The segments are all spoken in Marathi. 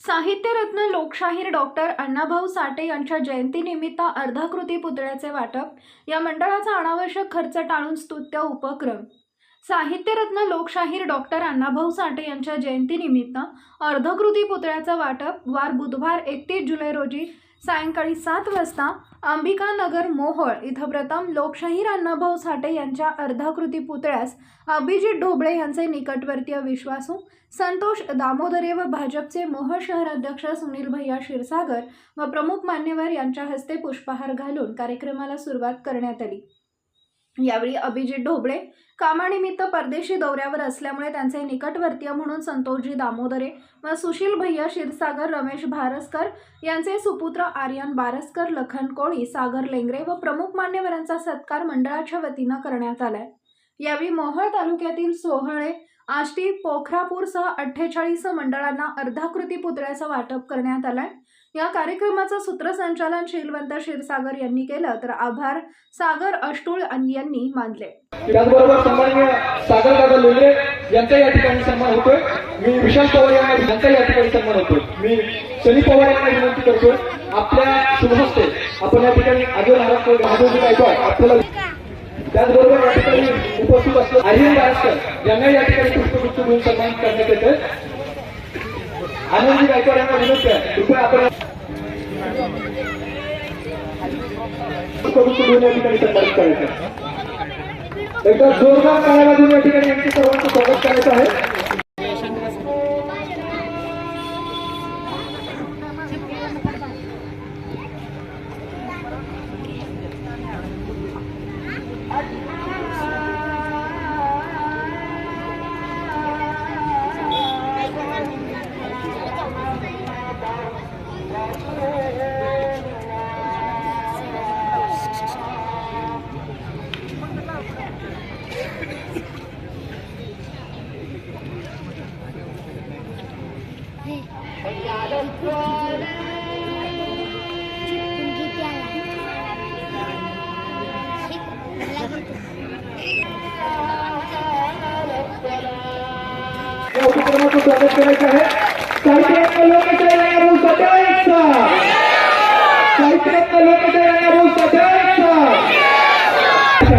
साहित्यरत्न लोकशाहीर डॉक्टर अण्णाभाऊ साठे यांच्या जयंतीनिमित्त अर्धाकृती पुतळ्याचे वाटप या मंडळाचा अनावश्यक खर्च टाळून स्तुत्य उपक्रम. साहित्यरत्न लोकशाहीर डॉक्टर अण्णाभाऊ साठे यांच्या जयंतीनिमित्त अर्धकृती पुतळ्याचं वाटप वार बुधवार एकतीस जुलै रोजी सायंकाळी सात वाजता अंबिकानगर मोहोळ इथं प्रथम लोकशाहीर अण्णाभाऊ साठे यांच्या अर्धाकृती पुतळ्यास अभिजित ढोबळे यांचे निकटवर्तीय विश्वासू संतोष दामोदरे व भाजपचे मोहोळ शहर अध्यक्ष सुनील भैया क्षीरसागर व प्रमुख मान्यवर यांच्या हस्ते पुष्पहार घालून कार्यक्रमाला सुरुवात करण्यात आली. यावेळी अभिजित ढोबळे कामानिमित्त परदेशी दौऱ्यावर असल्यामुळे त्यांचे निकटवर्तीय म्हणून संतोषजी दामोदरे व सुशील भैया क्षीरसागर रमेश भारसकर यांचे सुपुत्र आर्यन बारसकर लखन कोळी सागर लेंगरे व प्रमुख मान्यवरांचा सत्कार मंडळाच्या वतीनं करण्यात आलाय. यावेळी मोहोळ तालुक्यातील सोहळे आष्टी पोखरापूरसह अठ्ठेचाळीस मंडळांना अर्धाकृती पुतळ्याचं वाटप करण्यात आलंय. या कार्यक्रमाचं सूत्रसंचालन शीलवंत क्षीरसागर यांनी केलं तर आभार सागर अष्टूळ यांनी मानले. त्याचबरोबर सन्माननीय सागर दादा लोंढे यांचा या ठिकाणी सन्मान होतोय. मी विशाल पवार यांना यांचा या ठिकाणी सन्मान होतोय. मी सनी पवार यांना विनंती करतोय. आपल्या शुभहस्ते आपण या ठिकाणी आजो महाराष्ट्र महादेवजी गायकवाड आपल्याला त्याचबरोबर या ठिकाणी उपस्थित असलेले आर्यन बारसकर यांना या ठिकाणी पुष्पगुच्छ देऊन सन्मान करण्यात येतोय. आनंदी गायकवाड यांना विनंती आहे. कृपया आपण पुष्पगुच्छ देऊन ठिकाणी सन्मानित करायचं. एकदा जोरदार टाळ्या या ठिकाणी स्वागत करायचं आहे साहित्यातलं लोकशाही रंगाभाऊ सदैवचा साहित्यातलं लोकशाही रंगाभाऊ सदैवचा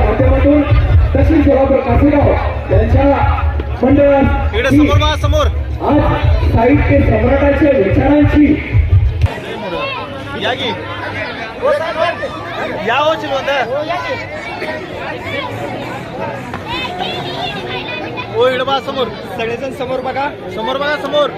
माध्यमातून तसलीच जबाबदार कासेगाव यांच्या समोर आज साहित्य सम्राटाच्या विचारांची. की. या हो हो समोर. सगळेजण समोर बघा. समोर बघा समोर.